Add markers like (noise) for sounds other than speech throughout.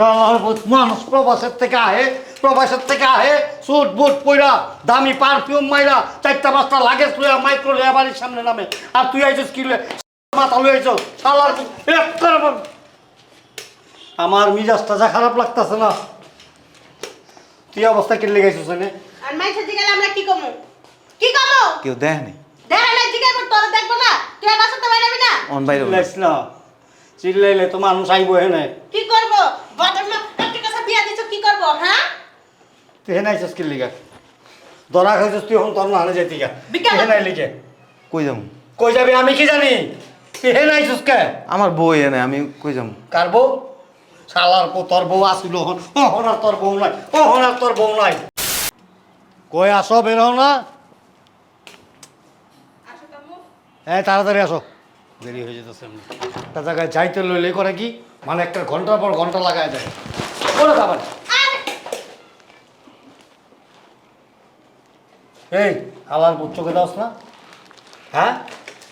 মানুষ প্রবাসের থেকে আহে প্রবাসের থেকে আহে সুট বুট পইরা দামি পারফিউম মাইরা চারটা পাঁচটা লাগেজ লইয়া মাইক্রো লইয়া বাড়ির সামনে নামে। আর তুই আইছিস কি? মাথা লই আইছ শালার ভূত, একটা আমার- মিজাজটা যা খারাপ লাগতাছে না। তুই অবস্থা কিনলে গেছিস না আর মাইসে জিগালে আমরা কি কমু কি কমু কেউ দেয় নাই। দেখা নাই জিগাই পর তোরা দেখব না। তুই আর বাসাতে বাইরে যাবি না। অন বাইরে না। চিল্লাইলে তো মানুষ আইব হেনে কি করব বাটার মা কাটি কাছে বিয়া হ্যাঁ? তুই হেনে আইছিস কি লিগা? ধরা খাইছিস তুই এখন তোর না হানে যেতি গা বিকাল- তুই আইলি কে কই যাম? কই যাবি আমি কি জানি? তুই হেনে আইছিস কে? আমার বই এনে আমি কই যাম? কার বউ? শালার তোর বউ আসিল হন ও হনার তোর বউ নাই ও হনার তোর বউ নাই। কই আসো বের না। হ্যাঁ তাড়াতাড়ি আসো। দেরি হয়ে যেতেছে এমনি। একটা জায়গায় যাইতে লইলে করে কি? মানে একটা ঘণ্টার পর ঘণ্টা লাগায় যায় বাবা এই আলার বুট চোখে দাওস না। হ্যাঁ?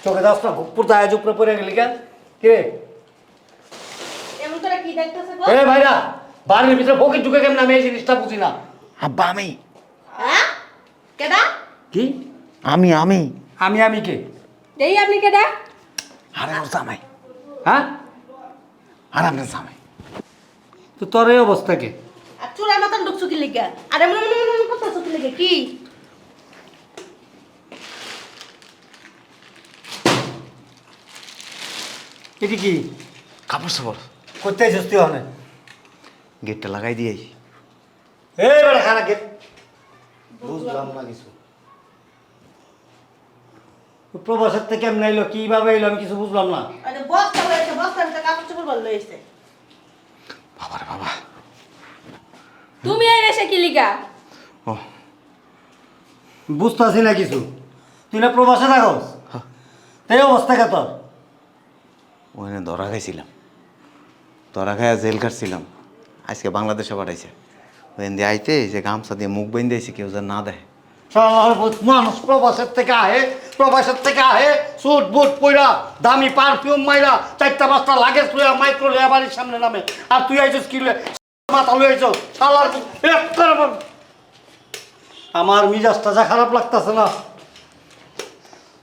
চোখে দাওস না ভুকপুর দায় উপরে পড়ে গেলি কেন? কে এমন তোরা কি দেখতেছ গো? এ ভাইরা বাড়ির ভিতরে ফকির ঢুকে কেমন আমি এই জিনিসটা বুঝি না? আব্বা আমি। হ্যাঁ? কেডা কি? আমি আমি। আমি আমি কে? এই আপনি কেডা আরে ওর জামাই। হ্যাঁ? আর আপনার জামাই। তো তোর এই অবস্থা কে? আর চুলার মতন ঢুকছো কি লিগা? আর এমন এমন এমন করতেছো কি লিগা? কি? এটি কি? কাপড় সাপড় করতে আছিস তুই অনেক গেটটা লাগাই দিয়েছি এই বেড়া খানা কে বুঝলাম না কিছু। প্রবাসের থেকে কেমন এলো কীভাবে এলো আমি কিছু বুঝলাম না। আরে বস্তা হয়েছে বস্তার ভিতরে কাপড় চোপড় বল লইছে বাবারে বাবা। তুমি এই রেসে কি লিগা? ও। বুঝতেছি না কিছু। তুই না প্রবাসে থাকস? তাই অবস্থা কে তোর? ওখানে ধরা খাইছিলাম। ধরা খাইয়া জেল কাটছিলাম আজকে বাংলাদেশে পাঠাইছে। ওখান দিয়ে আইতে যে গামছা দিয়ে মুখ বেঁধে দিয়েছে কেউ যেন না দেয় মানুষ প্রবাসের থেকে আহে প্রবাসের থেকে আহে সুট বুট পইরা দামি পারফিউম মাইরা চারটা পাঁচটা লাগেজ লইয়া মাইক্রো লইয়া বাড়ির সামনে নামে। আর তুই আইছিস কি? মাথা লই আইছ? ভূত, আমার- আমার মিজাজটা যা খারাপ লাগতাছে না।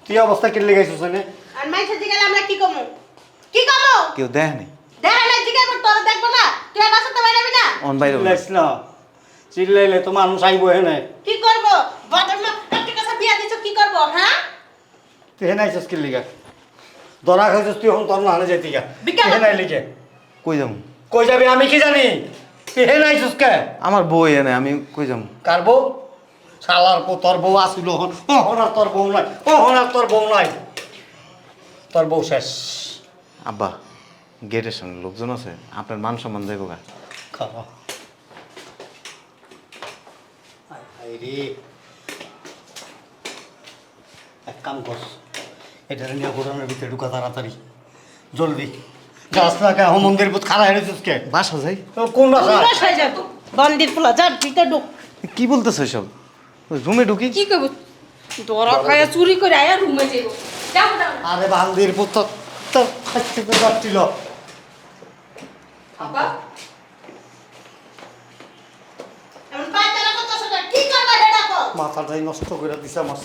তুই অবস্থা কিনলে গেছিস না আর মাইসে জিগালে আমরা কি কমু? কি কমু কেউ দেয় নাই। দেখা নাই জিগাই পর তোরা দেখব না। তুই আর বাসাতে বাইরে যাবি না? অন বাইরে বলে। চিল্লাইস না। চিল্লাইলে তো মানুষ আইব হেনে। কি করব? মা কাটি কাছে বিয়া দিছো কি করব হ্যাঁ? তুই হেনে আইছিস কি লিগা? ধরা খাইছিস তুই এখন তোর না হানে যেতি গা বিকাল- হেনে আইলি কই যাম কই যাবি আমি কি জানি? তুই হেনে আইছিস কে? আমার বই এনে আমি কই যাম কার বউ? শালার পো তোর বউ আসিল হন ও হনার তোর বউ নাই। ও হনার তোর বউ নাই। তোর বউ শেষ। আব্বা গেটের সামনে লোকজন আছে আপনার মান সম্মান যাইব গা। খাওয়া রে। এক কাম কর এটা নিয়ে ঘোরানোর ভিতরে ঢুকা তাড়াতাড়ি। জলদি। গাছ না কে মন্দির বুধ খারাপ হেরেছিস কে? বাসা যাই। ও, কোন বাসা? বাসায় যাব বন্দির পোলা যা ভিতরে ঢুক। কি বলতেছ সব রুমে ঢুকি? কি করব? তোরা খায়া চুরি করে আয়া রুমে যাইব। আরে বান্দির পুত্র তোর খাচ্ছে তো যাচ্ছিল মাথাটাই নষ্ট করে দিছে আমার।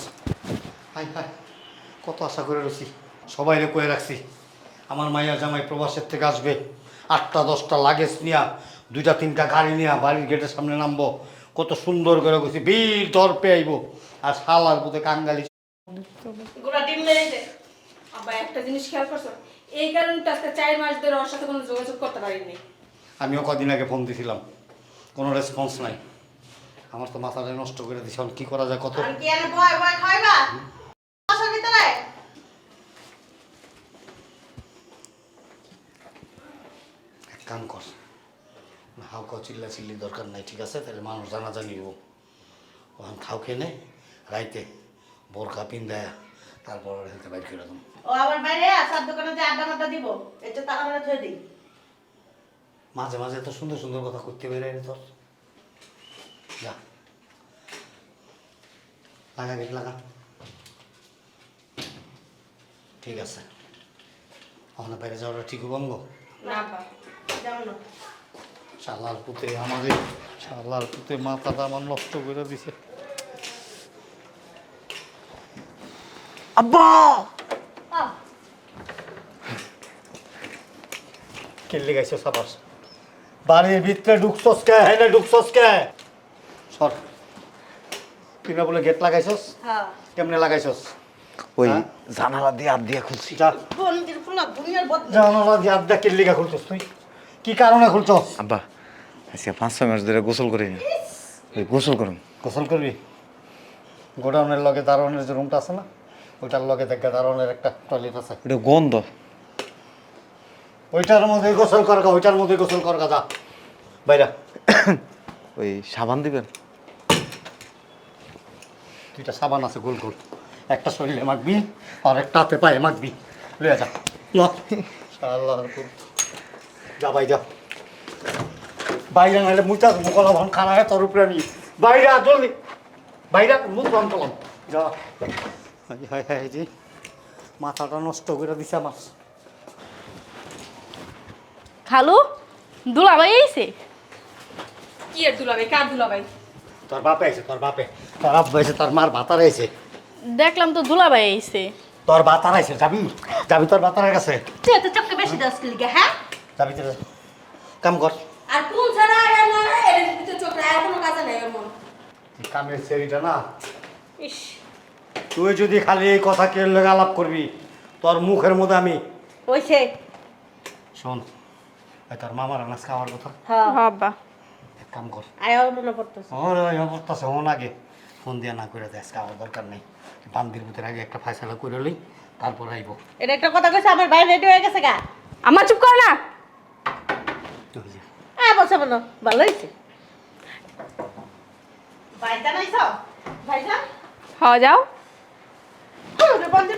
হাই হাই কত আশা করে রয়েছি। সবাইরে কয়ে রাখছি আমার মাইয়া জামাই প্রবাসের থেকে আসবে। আটটা দশটা লাগেজ নিয়া দুইটা তিনটা গাড়ি নিয়া বাড়ির গেটের সামনে নামবো। কত সুন্দর করে গেছি বীর দর পেয়ে আইবো। আর কাঙ্গালি। গোটা ডিম মেরে দে। আব্বা একটা জিনিস খেয়াল করছ? এই কারণে তো আজকে চার মাস ধরে ওর সাথে কোনো যোগাযোগ করতে পারিনি। আমিও কদিন আগে ফোন দিছিলাম। কোনো রেসপন্স নাই। আমার তো মাথাটাই নষ্ট করে দিছে। কী করা যায় কত আর কি এনে ভয় ভয় খাইবা? বাসার ভিতরে। এক কাম কর। হাউ কাউ চিল্লা চিল্লি দরকার নাই ঠিক আছে? তাহলে মানুষ জানা জানিব ওখান খাও খেয়ে নে রাইতে বোরকা পিন্দায়া তারপর হেলতে বাইর করে দেবো ও আবার বাইরে আসার দোকানে যে আড্ডা মাড্ডা দিব এটা টাকা মেরে থয়ে দিই। মাঝে মাঝে তো সুন্দর সুন্দর কথা করতে বেরোয় রে তোর। যা। লাগা গেট লাগা। ঠিক আছে। ওখানে বাইরে যাওয়াটা ঠিক হব আব্বা শালার পুতে আমাদের শালার পুতে মাথাটা আমার নষ্ট করে দিছে। আব্বা! আহ, কেলে গেছে সাবাস। বাড়ির ভিতরে ঢুকছস কে? হেলে ঢুকছস কে? সর। তুই না বলে গেট লাগাইছস? হ্যাঁ। কেমনে লাগাইছস? ওই হ্যাঁ? জানালা দিয়ে আর দিয়ে খুলছি। যা। বন্দির ফুলা দুনিয়ার বদ জানালা দিয়ে আড্ডা কেলে গা খুলছস তুই। কি কারণে খুলছস? আব্বা আজকে পাঁচ ছয় মাস ধরে গোসল করি না। ওই গোসল করুন। গোসল করবি? গোডাউনের লগে দারোয়ানের যে রুমটা আছে না? ওইটার লগে দেখবে দারোয়ানের একটা টয়লেট আছে। ওটা গন্ধ। ওইটার মধ্যে গোসল কর গা, ওইটার মধ্যে গোসল কর গা, যা। বাইরা। (coughs) ওই সাবান দিবেন? দুইটা সাবান আছে গোল গোল। একটা শরীরে মাখবি আর একটা হাতে পায়ে মাখবি। লইয়া যা। ল। আল্লাহর যা ভাই যা। বাইরে নাহলে মুচা মুখলা ভন খানা তোর উপরে আমি বাইরে জলদি। বাইরে মুখ ভন করলাম যা। হাই হাই হাই জি মাথাটা নষ্ট করে দিছে আমার। খালু দুলাভাই আইছে? কি আর দুলাভাই? কার দুলাভাই? তোর বাপে আছে তোর বাপে। তোর আব্বা আছে তোর মার বাতার আছে দেখলাম তো দুলাভাই আইছে। তোর বাতার আছে যাবি? যাবি তোর বাতারের কাছে? তুই এত চক্কে বেশি দাস কি লিগা হ্যাঁ? যাবি তোর কাম কর। আর কোন ছাড়া আয়া না এর ভিতরে চোখ আর কোনো কাজে নাই ওর মন। কামের সেরিটা না। ইস। তুই যদি খালি এই কথা কে লেগে আলাপ করবি তোর মুখের মধ্যে আমি ওইছে শোন এই তোর মামার আনাজ খাওয়ার কথা। হ্যাঁ। আব্বা। এক কাম কর। আয়া মনে পড়তেছে। ওর ওই অবস্থা হন আগে ফোন দিয়ে না করে দেয় খাওয়ার দরকার নেই। বান্দির ভিতরে আগে একটা ফাইসলা করে লই তারপর আইব। এটা একটা কথা কইছে আমার ভাই রেডি হয়ে গেছে গা। আমার চুপ কর না। হ্যাঁ বসে বলো ভালো হয়েছে? ভাইজান আইছ ভাইজান? হ্যাঁ যাও। ওরে বন্ধু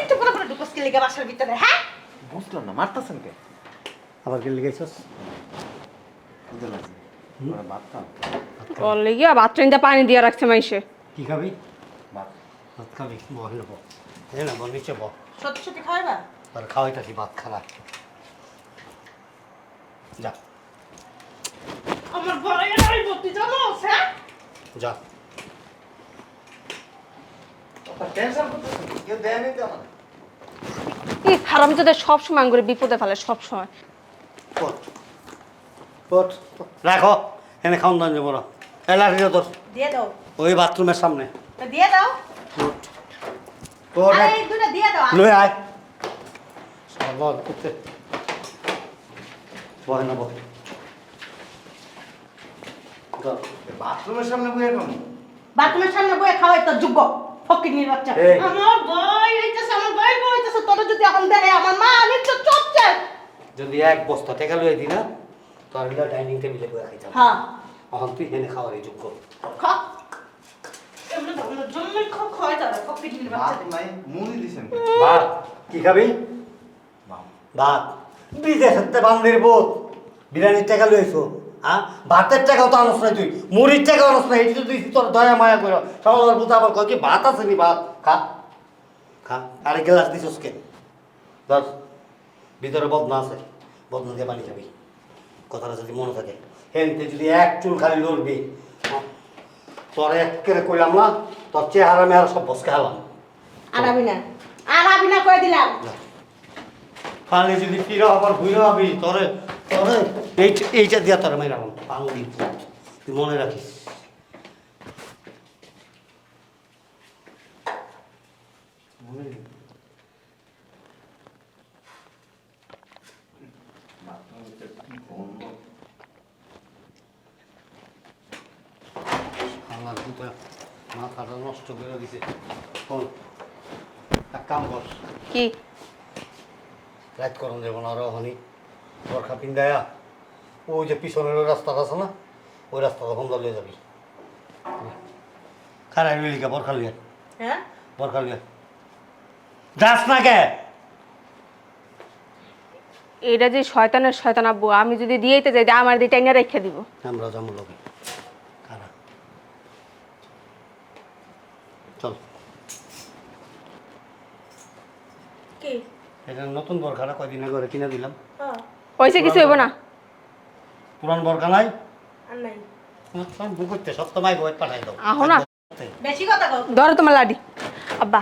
একটু করে করে ঢুকস কি লিগা বাসার ভিতরে হ্যাঁ? বুঝলাম না মারতেছেন কে? আবার কে লেগেছস বললে গিয়া বাথরুমটা পানি দিয়ে রাখছে মাইসে। কি খাবি? ভাত। ভাত খাবি? নেব এই না বল নিচে বহ সত্যি সত্যি খাওয়াইবা আর খাওয়াইতাছি ভাত খালা যা। আমার বড় জানো হ্যাঁ? যা। এই হারাম তোদের সব সময় করে বিপদে ফেলে সব সময়। রাখো এনে খাওন দান যাব না তোর। দিয়ে দাও। ওই বাথরুমের সামনে। দিয়ে দাও। লই আয়। সবার করতে বয় না বাথরুমের সামনে বইয়ে বাথরুমের সামনে বয়ে খাওয়াই তোর যোগ্য। বাচ্চা আমার বই হইতেছে আমার বই বই হইতেছে তোর যদি এখন দেখে আমার মা নিত্য চপছে যদি এক বস্তা টেকা লই দি না তোর ডাইনিং টেবিলে বয়ে খাইতাম। হ্যাঁ। এখন তুই এনে খাওয়ার এই যোগ্য। খা। তো কি খাবি? ভাত। বিদেশের বান্দির বোধ বিরিয়ানির টাকা লইছো। হ্যাঁ? ভাতের টাকাও তো আনস নাই তুই। মুড়ির টাকাও আনস নাই এটি তুই তোর দয়া মায়া করে সকালের বুঝতে আবার কয় কি ভাত আছে নি ভাত? খা। খা। আরে গ্লাস দিছস কে? ধর ভিতরে বদনা আছে। বদনা দিয়ে পানি খাবি কথাটা যদি মনে থাকে। হেনতে যদি এক চুল খালি লড়বি হ্যাঁ, তোর এক করে কইলাম না তোর চেহারা মেহারা সব বসকে হালাম। আমি না। আর আমি না কয়ে দিলাম। খালি যদি ফিরে আবার ঘুরে হবি তোরে এইটা দিয়া তোরে মেরা বাঙালি তুই মনে রাখিস? মাথাটা নষ্ট করে দিছে। শোন, এক কাম কর। কি? রাত করুন যাব না রহনি বরখা পিন্দায়া ওই যে পিছনের ওই রাস্তাটা আছে না ওই রাস্তাটা বন্ধ লিয়ে যাবি। খারাপ লিখা বরখা লিয়ে হ্যাঁ? বরখা লিয়ে যাস না কে? এটা যে শয়তানের শয়তান আব্বু আমি যদি দিয়েইতে যাই আমার দিয়ে টাইনা রেখে দিব। আমরা যাব লোকে খারাপ চল। কি? এটা নতুন বরখাটা কয়দিন আগে কিনে দিলাম। হ্যাঁ। পয়সা কিছু হইব না। পুরান বরকা নাই? আর নাই। সব বুকুরতে সব তোমায় গোয়াই পাঠাই দাও। আহো না। বেশি কথা ধরো তোমার লাডি আব্বা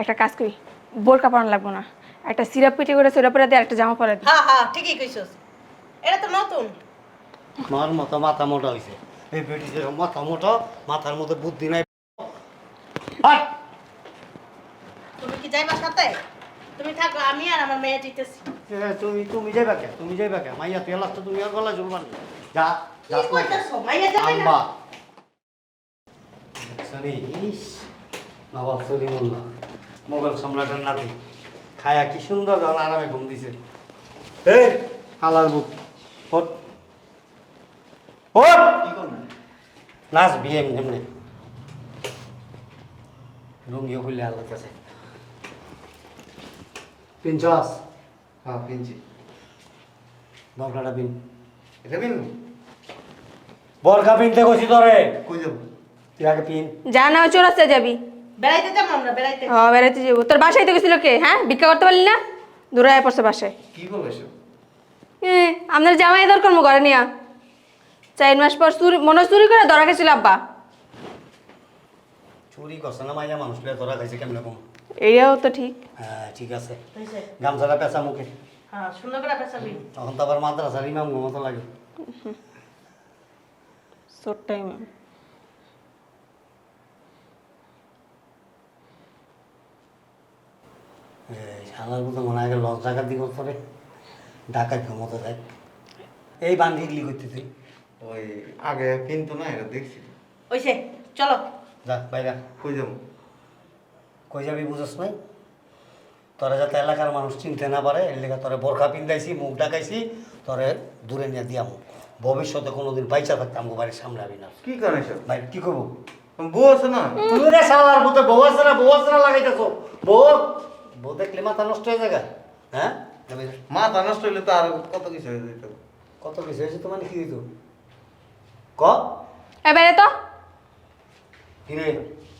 একটা কাজ করি বোরকা পরানো লাগবো না। একটা সিরাপ পিঠে করে সিরাপ পরে দিয়ে একটা জামা পরে দিই হ্যাঁ হ্যাঁ ঠিকই কইছস। এটা তো নতুন। মার মতো মাথা মোটা হয়েছে এই বেটি মাথা মোটা মাথার মধ্যে বুদ্ধি নাই। তুমি কি যাইবা সাথে? তুমি থাকো আমি আর আমার মেয়ে দিতেছি এ, তুমি তুমি যাইবা কে? তুমি যাইবা কে? মাইয়া তেল আসতে তুমি আর গলা চলবা না। যা কি যাস না কে? কইতাছো মাইয়া যাবে না। আম্বা দেখছনি? নবাব সলিমুল্লাহ। মোগল সম্রাটের নাতি। খায়া কি সুন্দর যখন আরামে ঘুম দিছে। এই হালার বুক। ওঠ। ওঠ! নাচ বিয়ে এমনি লুঙ্গিও খুললে আল্লাহ কাছে। পিঞ্চাস হ্যাঁ পিনছি বরকাটা পিন। এটা পিন। বরকা পিনতে কইছি তোরে। কই যাব? তুই আগে পিন। যা না চোরাস্তে যাবি। বেড়াইতে যাব আমরা বেড়াইতে। হ বেড়াইতে যাব। তোর বাসায় তো গেছিল কে? হ্যাঁ? ভিক্ষা করতে পারলি না? দূরে আয় পড়ছে বাসায়। কি এসব? এ, আপনার জামাই দরকার মো ঘরে নিয়া। চার মাস পর চুরি মনে চুরি করে ধরা গেছিল আব্বা। চুরি করছে না মাইয়া মানুষ তোরা খাইছে কেমনে কম? এইটাও তো ঠিক। হ্যাঁ ঠিক আছে। গামছাটা পেঁচা মুখে। হ্যাঁ সুন্দর করে পেছাবি তখন তো আবার মাদ্রাসার ইমাম ঘুমতো লাগে। Short time. সালার মতো মনে হয় লস ডাকাত দিব পরে ডাকাত ঘুমতো দেখ। এই বান্ধি ইডলি করতে তুই। ওই আগে কিন্তু না এটা দেখছি। হইছে চলো। যা বাইরা কই যাব? কই যাবি বুঝস নাই? তোরা যাতে এলাকার মানুষ চিনতে না পারে এর লেগে তোরে বোরখা পিন্দাইছি মুখ ডাকাইছি তোরে দূরে নিয়ে দিয়ামু ভবিষ্যতে কোনোদিন বাইচা থাকতাম গো বাড়ির সামনে আবি না। কি করে এসব? ভাই কি করব বউ আছে না? তুমি রে শালার মতো বউ আছে না বউ আছে না লাগাইতেছো? বউ বউ দেখলে মাথা নষ্ট হয়ে যায় হ্যাঁ? মাথা নষ্ট হইলে তো আর কত কিছু হয়ে যেত? কত কিছু হয়েছে তোমার কি দিত ক? এবারে তো। কিরে?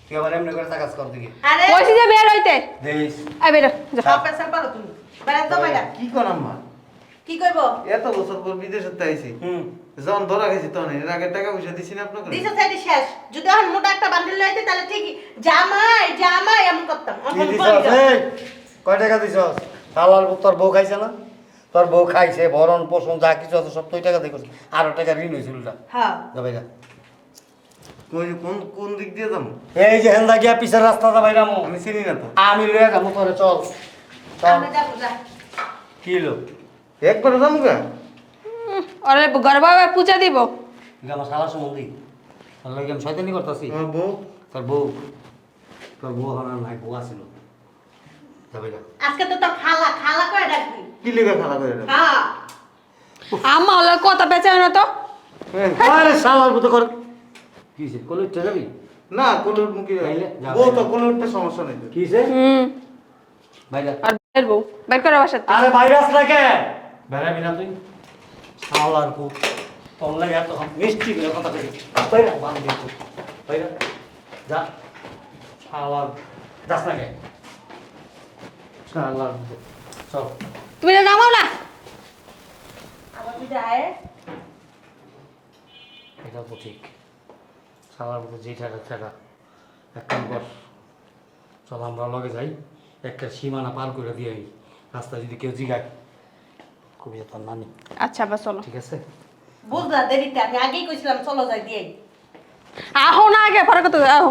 তুই আবার এমনি করে তাকাজ কর দিকে? আরে! বলছি যে বের হইতে। দেখিস। এই বেরো যা। সব পেছাল পারো তুমি। বেড়াইতে যাব না কি করাম মা কি করব? এত বছর পর বিদেশে তো হুম। যখন ধরা গেছি তখন এর আগে টাকা পয়সা দিছি না আপনাকে? দিছে সাইডে শেষ। যদি এখন মোটা একটা বান্ডিল লইতে তাহলে ঠিকই। জামাই জামাই এমন করতাম। কি দিছস? এই কয় টাকা দিছস? তোর বউ খাইছে না? তোর বউ খাইছে ভরণ পোষণ যা কিছু আছে সব তুই টাকা দেখছিস আরও টাকা ঋণ হয়েছিল হ্যাঁ। যাবে যা কই কোন কোন দিক দিয়ে যাব? এই যে হেন্দা গিয়া পিছের রাস্তা যাবে রামু। আমি চিনি না তো। আমি লয়ে যাব তোরে চল। চল আমরা যাব যা। কি লো একবারে যাব গা? উম, ওরে ঘর বাবা পূজা দিব? এটা আমার শালা সম্বন্ধী তোর লাগে আমি শয়তানি করতেছি। আমার বউ। তোর বউ। তোর বউ আমার নাই বউ আসিল যাবে যা আজকে তো তোর খালা খালা করে ডাকবি। কি লেগে খারাপ করে এটা? হ্যাঁ। আম্মা হলো কথা বেচাবে না তো। আরে শালার মতো কর কি সে কলেজ যাবি না কোলের মুখে বউ তো। সমস্যা নেই তো। কি সে হুম। বাইরে আর বের বউ? বের করে বাসার আরে বাইরে আস না না তুই। শালার বউ তোর লাগে এত মিষ্টি করে কথা কই বাইরে বান দিয়ে তুই বাইরে যা। শালার যাস না কে? শালার বউ। চল। তুমি এটা নামাও না। আবার যদি আয়। এটা তো ঠিক শালার মতো যেই টাকা টাকা এক কাম কর চল আমরা লগে যাই একটা সীমানা পার করে দিয়ে আই। রাস্তা যদি কেউ জিগায় খুবই তার নানি। আচ্ছা বা চলো। ঠিক আছে? বুঝলা দেরিতে আমি আগেই কইছিলাম চলো যাই দিয়ে আহো না আগে পরে কত আহো।